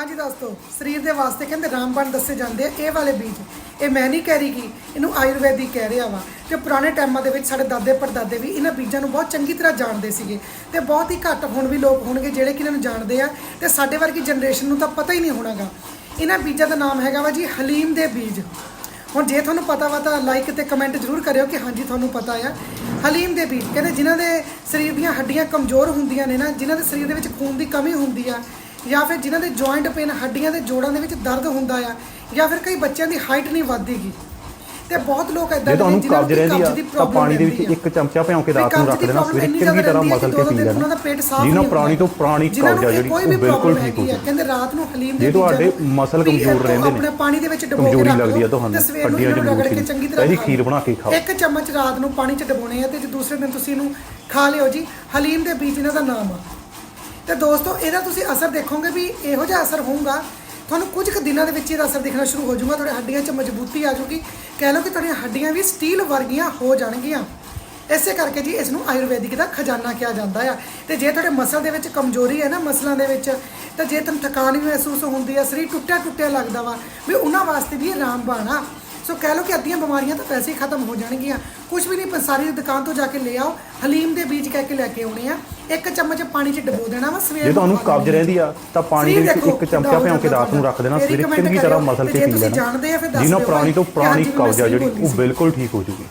ਹਾਂਜੀ ਦੋਸਤੋ, ਸਰੀਰ ਦੇ ਵਾਸਤੇ ਕਹਿੰਦੇ ਰਾਮਬਾਣ ਦੱਸੇ ਜਾਂਦੇ ਆ, ਇਹ ਵਾਲੇ ਬੀਜ। ਇਹ ਮੈਂ ਨਹੀਂ ਕਹਿ ਰਹੀ ਕਿ ਇਹਨੂੰ ਆਯੁਰਵੈਦਿਕ ਕਹਿ ਰਿਹਾ ਵਾ। ਤੇ ਪੁਰਾਣੇ ਟਾਈਮਾਂ ਦੇ ਵਿੱਚ ਸਾਡੇ ਦਾਦੇ ਪੜਦਾਦੇ ਵੀ ਇਹਨਾਂ ਬੀਜਾਂ ਨੂੰ ਬਹੁਤ ਚੰਗੀ ਤਰ੍ਹਾਂ ਜਾਣਦੇ ਸੀਗੇ। ਤੇ ਬਹੁਤ ਹੀ ਘੱਟ ਹੁਣ ਵੀ ਲੋਕ ਹੋਣਗੇ ਜਿਹੜੇ ਕਿ ਇਹਨਾਂ ਨੂੰ ਜਾਣਦੇ ਆ। ਤੇ ਸਾਡੇ ਵਰਗੀ ਜਨਰੇਸ਼ਨ ਨੂੰ ਤਾਂ ਪਤਾ ਹੀ ਨਹੀਂ ਹੋਣਾਗਾ। ਇਹਨਾਂ ਬੀਜਾਂ ਦਾ ਨਾਮ ਹੈਗਾ ਵਾ ਜੀ ਹਲੀਮ ਦੇ ਬੀਜ। ਹੁਣ ਜੇ ਤੁਹਾਨੂੰ ਪਤਾ ਵਾ ਤਾਂ ਲਾਈਕ ਤੇ ਕਮੈਂਟ ਜ਼ਰੂਰ ਕਰਿਓ ਕਿ ਹਾਂਜੀ ਤੁਹਾਨੂੰ ਪਤਾ ਆ। ਹਲੀਮ ਦੇ ਬੀਜ, ਕਹਿੰਦੇ ਜਿਨ੍ਹਾਂ ਦੇ ਸਰੀਰ ਦੀਆਂ ਹੱਡੀਆਂ ਕਮਜ਼ੋਰ ਹੁੰਦੀਆਂ ਨੇ ਨਾ, ਜਿਨ੍ਹਾਂ ਦੇ ਸਰੀਰ ਦੇ ਵਿੱਚ ਖੂਨ ਦੀ ਕਮੀ ਹੁੰਦੀ ਆ ਜਾਂ ਫਿਰ ਜਿਨ੍ਹਾਂ ਦੇ ਜੁਆਇੰਟ ਪੇਨ ਹੱਡੀਆਂ ਦੇ ਜੋੜਾਂ ਦੇ ਵਿੱਚ ਦਰਦ ਹੁੰਦਾ ਆ ਜਾਂ ਫਿਰ ਕਈ ਬੱਚਿਆਂ ਦੀ ਹਾਈਟ ਨਹੀਂ ਵੱਧਦੀਗੀ ਤੇ ਬਹੁਤ ਲੋਕ ਇਦਾਂ ਜੇ ਤੁਹਾਨੂੰ ਕਬਜ਼ ਰਹਿੰਦੀ ਆ ਦੀ ਤਾਂ ਪਾਣੀ ਦੇ ਵਿੱਚ। ਇੱਕ ਚਮਚਾ ਭਿਉਂ ਕੇ ਰਾਤ ਨੂੰ ਰੱਖ ਦੀ ਦੇਣਾ ਸਵੇਰੇ ਚੰਗੀ ਤਰ੍ਹਾਂ ਮਸਲ ਕਿ ਦੋ ਪੀ ਲੈਣਾ ਉਹਨਾਂ ਦਾ ਪੇਟ ਸਾਫ਼ ਜਿਹਨਾਂ ਨਹੀਂ ਪੁਰਾਣੀ ਤੋਂ ਪੁਰਾਣੀ ਕਬਜ਼ ਆ ਜਿਹੜੀ ਉਹ ਬਿਲਕੁਲ ਠੀਕ ਹੋ ਜੂਗੀ ਕਹਿੰਦੇ ਰਾਤ ਨੂੰ ਹਲੀਮ ਦੇ ਜੇ ਤੁਹਾਡੇ ਮਸਲ ਕਮਜ਼ੋਰ ਰਹਿੰਦੇ ਨੇ, ਆਪਣੇ ਪਾਣੀ ਦੇ ਵਿੱਚ ਡਬੋ ਕੇ ਰੱਖ ਲੱਗਦੀ ਆ ਤੁਹਾਨੂੰ, ਹੱਡੀਆਂ 'ਚ ਇਹਨੂੰ ਰਗੜ ਕੇ ਮੋਟੀ ਚੰਗੀ ਤਰ੍ਹਾਂ ਇਹਦੀ ਖੀਰ। ਬਣਾ ਕੇ ਖਾਓ। ਇੱਕ ਚਮਚ ਰਾਤ ਨੂੰ ਪਾਣੀ 'ਚ ਡਬੋਣੇ ਆ ਤੇ ਜੇ ਦੂਸਰੇ ਦਿਨ ਤੁਸੀਂ ਇਹਨੂੰ ਖਾ ਲਿਓ ਜੀ ਹਲੀਮ ਦੇ ਬੀਜ ਇਹਨਾਂ ਦਾ ਨਾਮ ਆ ਤੇ ਦੋਸਤੋ, ਇਹਦਾ ਤੁਸੀਂ ਅਸਰ ਦੇਖੋਗੇ ਵੀ ਇਹੋ ਜਿਹਾ ਅਸਰ ਹੋਊਗਾ। ਤੁਹਾਨੂੰ ਕੁਝ ਕੁ ਦਿਨਾਂ ਦੇ ਵਿੱਚ ਇਹਦਾ ਅਸਰ ਦਿਖਣਾ ਸ਼ੁਰੂ ਹੋ ਜਾਊਗਾ, ਤੁਹਾਡੇ ਹੱਡੀਆਂ 'ਚ ਮਜ਼ਬੂਤੀ ਆ ਜਾਊਗੀ। ਕਹਿ ਲਓ ਕਿ ਤੁਹਾਡੀਆਂ ਹੱਡੀਆਂ ਵੀ ਸਟੀਲ ਵਰਗੀਆਂ ਹੋ ਜਾਣਗੀਆਂ। ਇਸੇ ਕਰਕੇ ਜੀ ਇਸ ਨੂੰ ਆਯੁਰਵੈਦਿਕ ਦਾ ਖਜ਼ਾਨਾ ਕਿਹਾ ਜਾਂਦਾ ਆ। ਤੇ ਜੇ ਤੁਹਾਡੇ ਮਸਲ ਦੇ ਵਿੱਚ ਕਮਜ਼ੋਰੀ ਹੈ ਨਾ, ਮਸਲਾਂ ਦੇ ਵਿੱਚ, ਤਾਂ ਜੇ ਤੁਹਾਨੂੰ ਥਕਾਨ ਵੀ ਮਹਿਸੂਸ ਹੁੰਦੀ ਆ, ਸਰੀਰ ਟੁੱਟਿਆ ਟੁੱਟਿਆ ਲੱਗਦਾ ਵਾ, ਵੀ ਉਹਨਾਂ ਵਾਸਤੇ ਵੀ ਆਰਾਮ ਰਾਮਬਾਣ ਸੋ ਕਹਿ ਲਓ ਕਿ ਅੱਧੀਆਂ ਬਿਮਾਰੀਆਂ ਤਾਂ ਵੈਸੇ ਹੀ ਖਤਮ ਹੋ ਜਾਣਗੀਆਂ ਕੁਝ ਵੀ ਨਹੀਂ ਪੰਸਾਰੀ ਦੀ ਦੁਕਾਨ ਤੋਂ ਜਾ ਕੇ ਲੈ ਆਓ ਹਲੀਮ ਦੇ ਬੀਜ ਕਹਿ ਕੇ ਲੈ ਕੇ ਆਉਣੇ ਆ ਇੱਕ ਚਮਚ ਪਾਣੀ 'ਚ ਡਬੋ ਦੇਣਾ ਵਾ ਸਵੇਰ ਜੇ ਤੁਹਾਨੂੰ ਕਬਜ਼ ਰਹਿੰਦੀ ਆ ਤਾਂ ਪਾਣੀ ਦੇ ਵਿੱਚ ਇੱਕ ਚਮਚਾ ਭਿਉਂ ਕੇ ਰਾਤ ਨੂੰ। ਰੱਖ ਦੇਣਾ ਸਵੇਰੇ ਚੰਗੀ ਤਰ੍ਹਾਂ ਮਸਲ ਤੇ ਕੇ ਪੀ ਲੈਣਾ ਜਿਹਨਾਂ ਪੁਰਾਣੀ ਤੋਂ ਪੁਰਾਣੀ ਕਬਜ਼ ਆ ਜਿਹੜੀ ਉਹ। ਬਿਲਕੁਲ ਠੀਕ ਹੋ ਜੂਗੀ